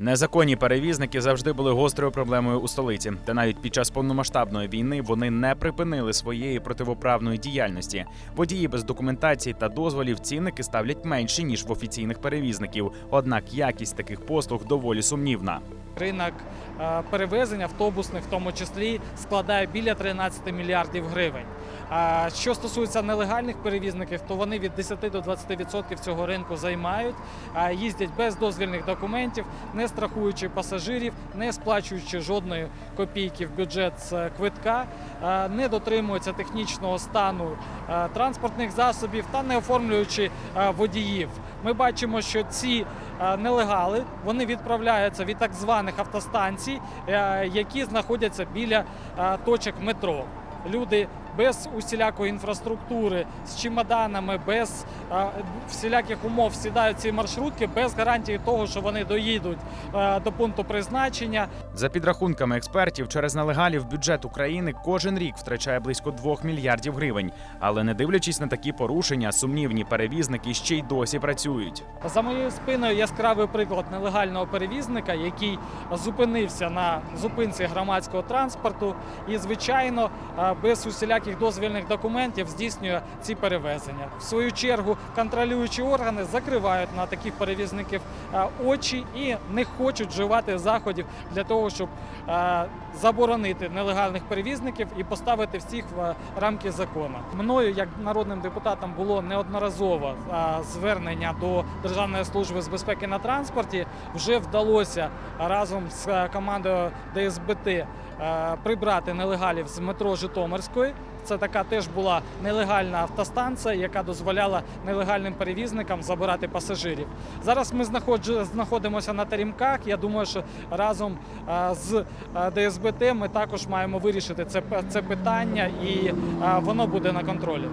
Незаконні перевізники завжди були гострою проблемою у столиці, та навіть під час повномасштабної війни вони не припинили своєї противоправної діяльності. Водії без документації та дозволів цінники ставлять менші ніж в офіційних перевізників. Однак якість таких послуг доволі сумнівна. Ринок е, перевезень автобусних, в тому числі, складає біля 13 мільярдів гривень. А що стосується нелегальних перевізників, то вони від 10 до 20% цього ринку займають, їздять без дозвільних документів, не страхуючи пасажирів, не сплачуючи жодної копійки в бюджет з квитка, е, не дотримуються технічного стану е, транспортних засобів та не оформлюючи е, водіїв. Ми бачимо, що ці е, нелегали вони відправляються від так званих автостанцій, е, які знаходяться біля е, точок метро. Люди без усілякої інфраструктури, з чемоданами, без е, всіляких умов сідають ці маршрутки без гарантії того, що вони доїдуть е, до пункту призначення. За підрахунками експертів, через нелегалів бюджет України кожен рік втрачає близько 2 мільярдів гривень. Але не дивлячись на такі порушення, сумнівні перевізники ще й досі працюють. За моєю спиною яскравий приклад нелегального перевізника, який зупинився на зупинці громадського транспорту і, звичайно, без усіляких дозвільних документів здійснює ці перевезення. В свою чергу контролюючі органи закривають на таких перевізників е, очі і не хочуть вживати заходів для того, щоб е, заборонити нелегальних перевізників і поставити всіх в е, рамки закону. Мною, як народним депутатом, було неодноразово звернення до Державної служби з безпеки на транспорті. Вже вдалося разом з командою ДСБТ прибрати нелегалів з метро Житомирської. Це така теж була нелегальна автостанція, яка дозволяла нелегальним перевізникам забирати пасажирів. Зараз ми знаходимося на тарімках. Я думаю, що разом е, з е, ДСБТ ми також маємо вирішити це, це питання, і е, воно буде на контролі.